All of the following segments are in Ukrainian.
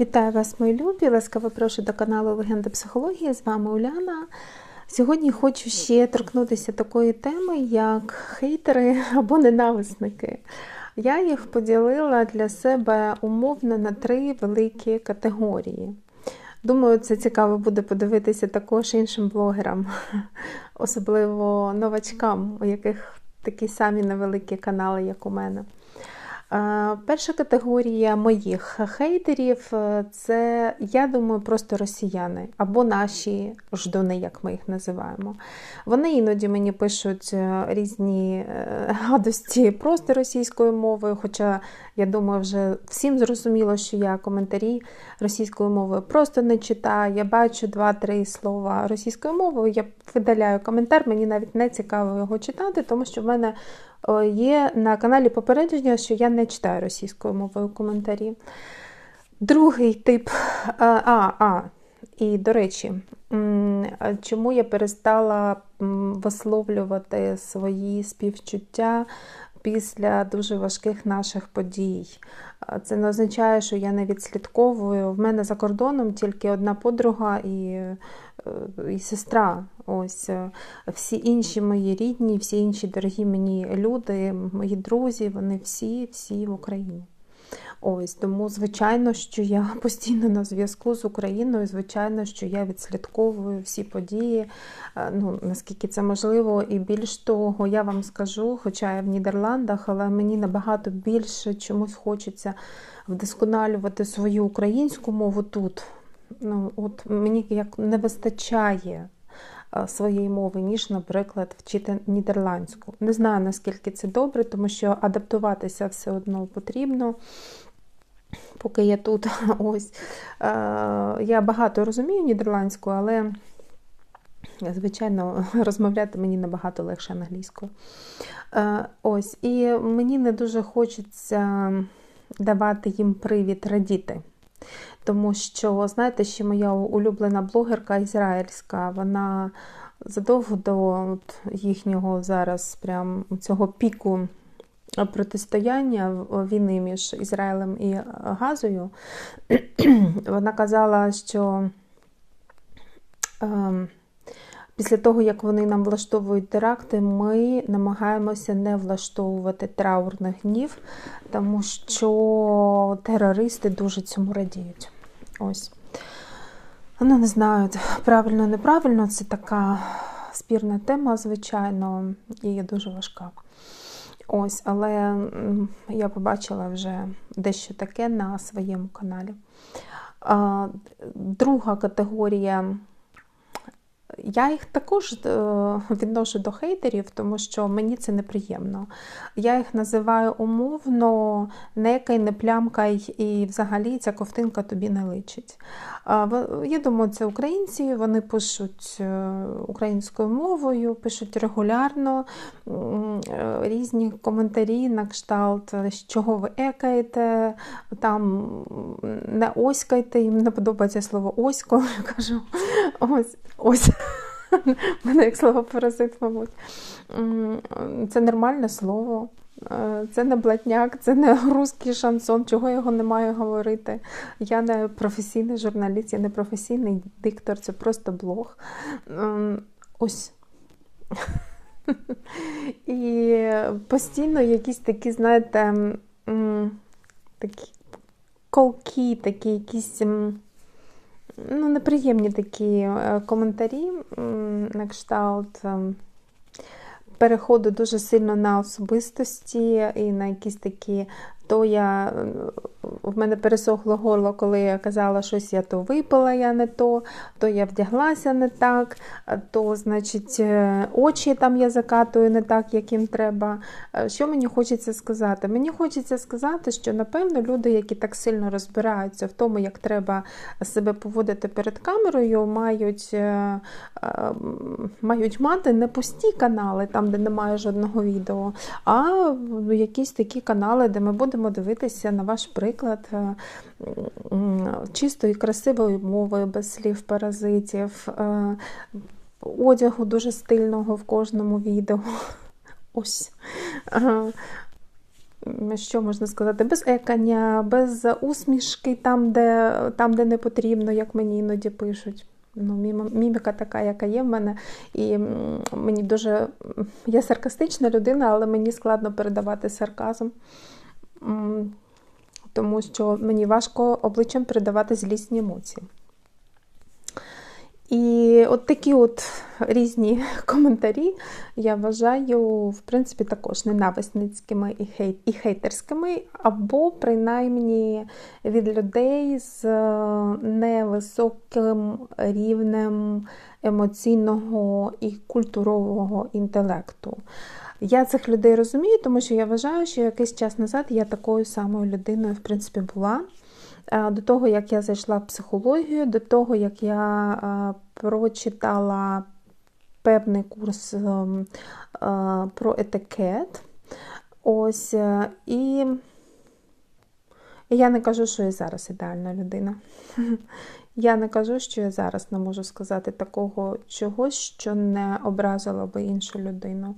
Вітаю вас, мої любі! Ласкаво прошу до каналу Легенда психології. З вами Уляна. Сьогодні хочу ще торкнутися такої теми, як хейтери або ненависники. Я їх поділила для себе умовно на три великі категорії. Думаю, це цікаво буде подивитися також іншим блогерам, особливо новачкам, у яких такі самі невеликі канали, як у мене. Перша категорія моїх хейтерів це, я думаю, просто росіяни або наші ждуни, як ми їх називаємо. Вони іноді мені пишуть е, різні е, гадості просто російською мовою, хоча, я думаю, вже всім зрозуміло, що я коментарі російською мовою просто не читаю. Я бачу два-три слова російською мовою, я видаляю коментар, мені навіть не цікаво його читати, тому що в мене є на каналі попередження, що я не читаю російською мовою коментарі. Другий тип. А, а, і, до речі, чому я перестала висловлювати свої співчуття після дуже важких наших подій? Це не означає, що я не відслідковую. В мене за кордоном тільки одна подруга і і сестра. Ось е, Всі інші мої рідні, всі інші дорогі мені люди, мої друзі, вони всі, всі в Україні. Ось Тому, звичайно, що я постійно на зв'язку з Україною, звичайно, що я відслідковую всі події, е, ну, наскільки це можливо, і більш того, я вам скажу, хоча я в Нідерландах, але мені набагато більше чомусь хочеться вдосконалювати свою українську мову тут. Ну, от Мені як не вистачає е, своєї мови, ніж, наприклад, вчити нідерландську. Не знаю, наскільки це добре, тому що адаптуватися все одно потрібно поки я тут. ось. Е, я багато розумію нідерландську, але, звичайно, розмовляти мені набагато легше англійською. Е, ось, І мені не дуже хочеться давати їм привід радіти. Тому що, знаєте, ще моя улюблена блогерка ізраїльська, вона задовго до їхнього зараз прям цього піку протистояння війни між Ізраїлем і Газою, вона казала, що ем, після того, як вони нам влаштовують теракти, ми намагаємося не влаштовувати траурних днів, тому що терористи дуже цьому радіють. Ось. Ну, не знаю, правильно, неправильно, це така спірна тема, звичайно, і дуже важка. Ось, але я побачила вже дещо таке на своєму каналі. Друга категорія я їх також е, відношу до хейтерів, тому що мені це неприємно. Я їх називаю умовно, некай, не плямкай, і взагалі ця ковтинка тобі не личить. Я думаю, це українці, вони пишуть е, українською мовою, пишуть регулярно е, різні коментарі на кшталт, з чого ви екаєте, там не оськайте, їм не подобається слово осько, я кажу. Ось, ось. мене як слово паразит, мабуть. Це нормальне слово. Е, це не блатняк, це не русський шансон, чого його не маю говорити. Я не професійний журналіст, я не професійний диктор, це просто блог. Ось. І постійно якісь такі, знаєте, такі колки, такі якісь ну, неприємні такі е, коментарі на кшталт ем, переходу дуже сильно на особистості і на якісь такі то я в мене пересохло горло, коли я казала, щось я то випила, я не то, то я вдяглася не так, то, значить, е, очі там я закатую не так, як їм треба. Е, що мені хочеться сказати? Мені хочеться сказати, що, напевно, люди, які так сильно розбираються в тому, як треба себе поводити перед камерою, мають е, мають мати не пусті канали, там, де немає жодного відео, а якісь такі канали, де ми будемо будемо дивитися на ваш приклад е, чистої, красивої мови, без слів паразитів, е, одягу дуже стильного в кожному відео. Ось. що можна сказати, без екання, без усмішки там, де там, де не потрібно, як мені іноді пишуть. Ну, Міміка така, яка є в мене. І мені дуже. Я саркастична людина, але мені складно передавати сарказм, тому що мені важко обличчям передавати злісні емоції. І от такі от різні коментарі я вважаю, в принципі, також ненависницькими і хейт, і хейтерськими, або принаймні від людей з невисоким рівнем емоційного і культурового інтелекту. Я цих людей розумію, тому що я вважаю, що якийсь час назад я такою самою людиною, в принципі, була. До того, як я зайшла в психологію, до того, як я прочитала певний курс ем, про етикет. Ось, е, і я не кажу, що я зараз ідеальна людина. Я не кажу, що я зараз не можу сказати такого чогось, що не образило би іншу людину.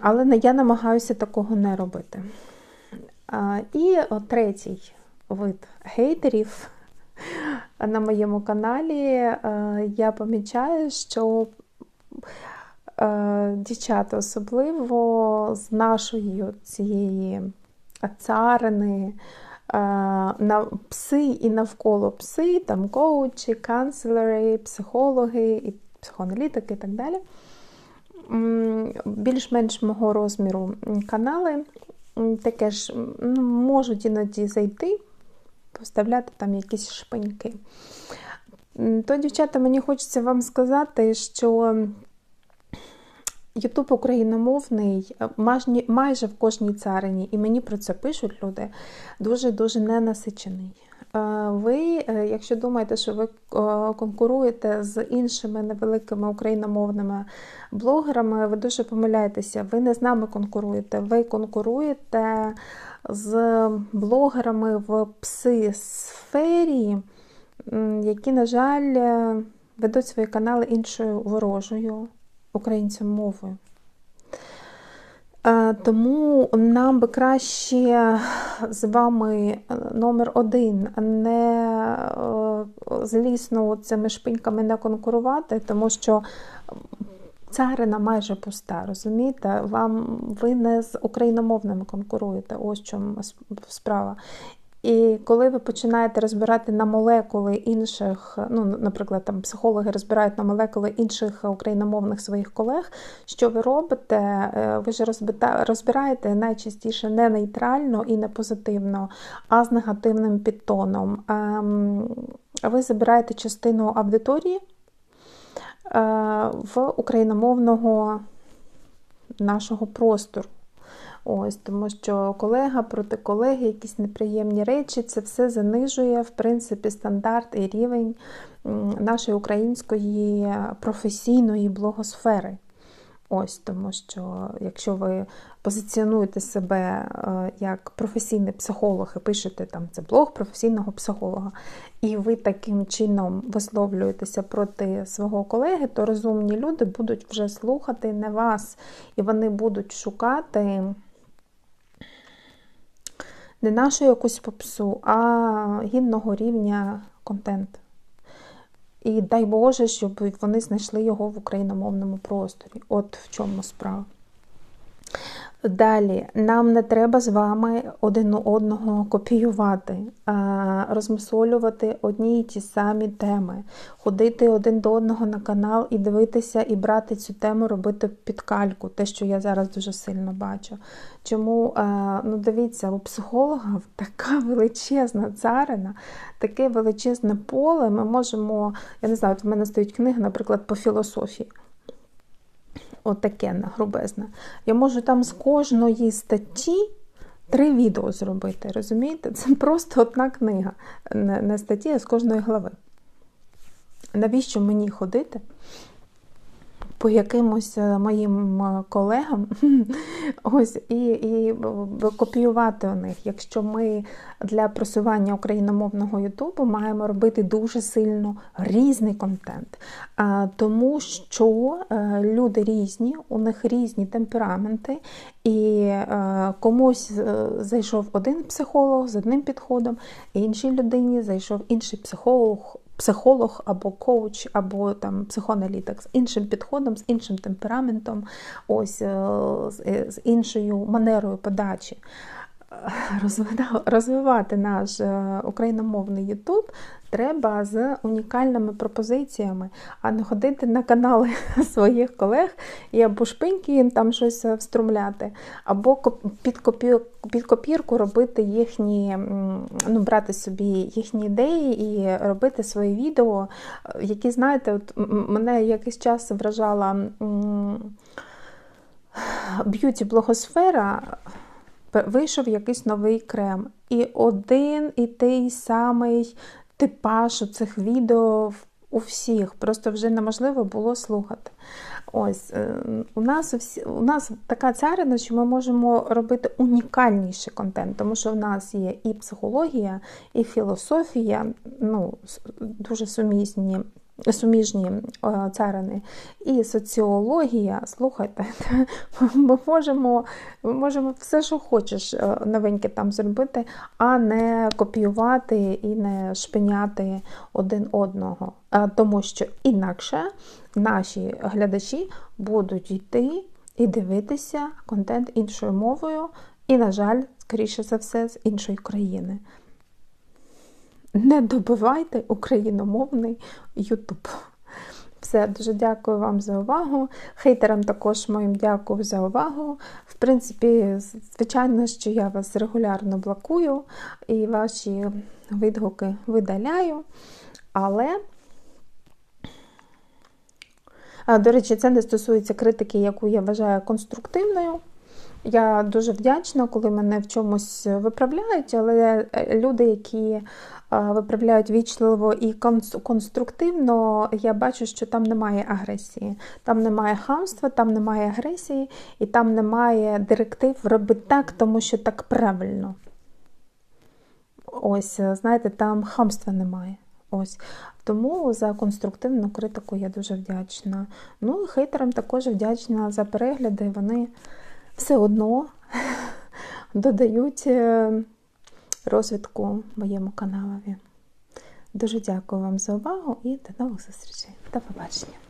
Але я намагаюся такого не робити. І третій вид хейтерів на моєму каналі я помічаю, що дівчата особливо з нашої цієї царини, на пси і навколо пси, там коучі, канцлери, психологи, і психоаналітики і так далі. Більш-менш мого розміру канали таке ж ну, можуть іноді зайти, поставляти там якісь шпиньки. То, дівчата, мені хочеться вам сказати, що Ютуб україномовний майже в кожній царині, і мені про це пишуть люди, дуже-дуже ненасичений. Ви, е, якщо думаєте, що ви е, конкуруєте з іншими невеликими україномовними блогерами, ви дуже помиляєтеся. Ви не з нами конкуруєте. Ви конкуруєте з блогерами в пси-сфері, які, на жаль, е, ведуть свої канали іншою ворожою українцям мовою. Е, тому нам би краще з вами е, номер один не е, злісно цими шпиньками не конкурувати, тому що царина майже пуста, розумієте? Вам ви не з україномовними конкуруєте, ось чому справа. І коли ви починаєте розбирати на молекули інших, ну, наприклад, там психологи розбирають на молекули інших україномовних своїх колег, що ви робите? Е, ви ж розбираєте найчастіше не нейтрально і не позитивно, а з негативним підтоном. Ем, ви забираєте частину аудиторії е, в україномовного нашого простору. Ось, Тому що колега проти колеги, якісь неприємні речі, це все занижує, в принципі, стандарт і рівень нашої української професійної блогосфери. Ось, Тому що, якщо ви позиціонуєте себе е, як професійний психолог і пишете там це блог професійного психолога, і ви таким чином висловлюєтеся проти свого колеги, то розумні люди будуть вже слухати не вас, і вони будуть шукати не нашу якусь попсу, а гідного рівня контент. І дай Боже, щоб вони знайшли його в україномовному просторі. От в чому справа. Далі, нам не треба з вами один одного копіювати, розмисолювати одні й ті самі теми, ходити один до одного на канал і дивитися, і брати цю тему, робити підкальку, те, що я зараз дуже сильно бачу. Чому, ну дивіться, у психолога така величезна царина, таке величезне поле. Ми можемо, я не знаю, от в мене стоїть книга, наприклад, по філософії отаке грубезне. Я можу там з кожної статті три відео зробити. Розумієте? Це просто одна книга. Не статті, а з кожної глави. Навіщо мені ходити по якимось е, моїм е, колегам. Ось і і копіювати у них. Якщо ми для просування україномовного Ютубу маємо робити дуже сильно різний контент, тому що е, люди різні, у них різні темпераменти, і комусь зайшов один психолог з одним підходом, іншій людині зайшов інший психолог психолог або коуч, або там психоаналітик з іншим підходом, з іншим темпераментом, ось е, з іншою манерою подачі розвивати наш е, україномовний Ютуб треба з унікальними пропозиціями, а не ходити на канали своїх колег і або шпиньки їм там щось вструмляти, або під, копі... під копірку робити їхні, ну, брати собі їхні ідеї і робити свої відео, які, знаєте, от мене якийсь час вражала б'юті-блогосфера вийшов якийсь новий крем. І один і той самий типаж у цих відео у всіх. Просто вже неможливо було слухати. Ось е, У нас у нас така царина, що ми можемо робити унікальніший контент, тому що в нас є і психологія, і філософія, ну, дуже сумісні суміжні е, царини і соціологія, слухайте, ми можемо ми можемо все, що хочеш е, новеньке там зробити, а не копіювати і не шпиняти один одного. Е, тому що інакше наші глядачі будуть йти і дивитися контент іншою мовою, і, на жаль, скоріше за все, з іншої країни. Не добивайте україномовний Ютуб. Все, дуже дякую вам за увагу. Хейтерам також моїм дякую за увагу. В принципі, звичайно, що я вас регулярно блокую і ваші відгуки видаляю. Але, до речі, це не стосується критики, яку я вважаю конструктивною. Я дуже вдячна, коли мене в чомусь виправляють, але е, люди, які виправляють вічливо і конструктивно, я бачу, що там немає агресії, там немає хамства, там немає агресії, і там немає директив робити так, тому що так правильно. Ось, знаєте, там хамства немає. Ось. Тому за конструктивну критику я дуже вдячна. Ну і хейтерам також вдячна за перегляди. Вони все одно додають е, розвитку моєму каналові. Дуже дякую вам за увагу і до нових зустрічей. До побачення!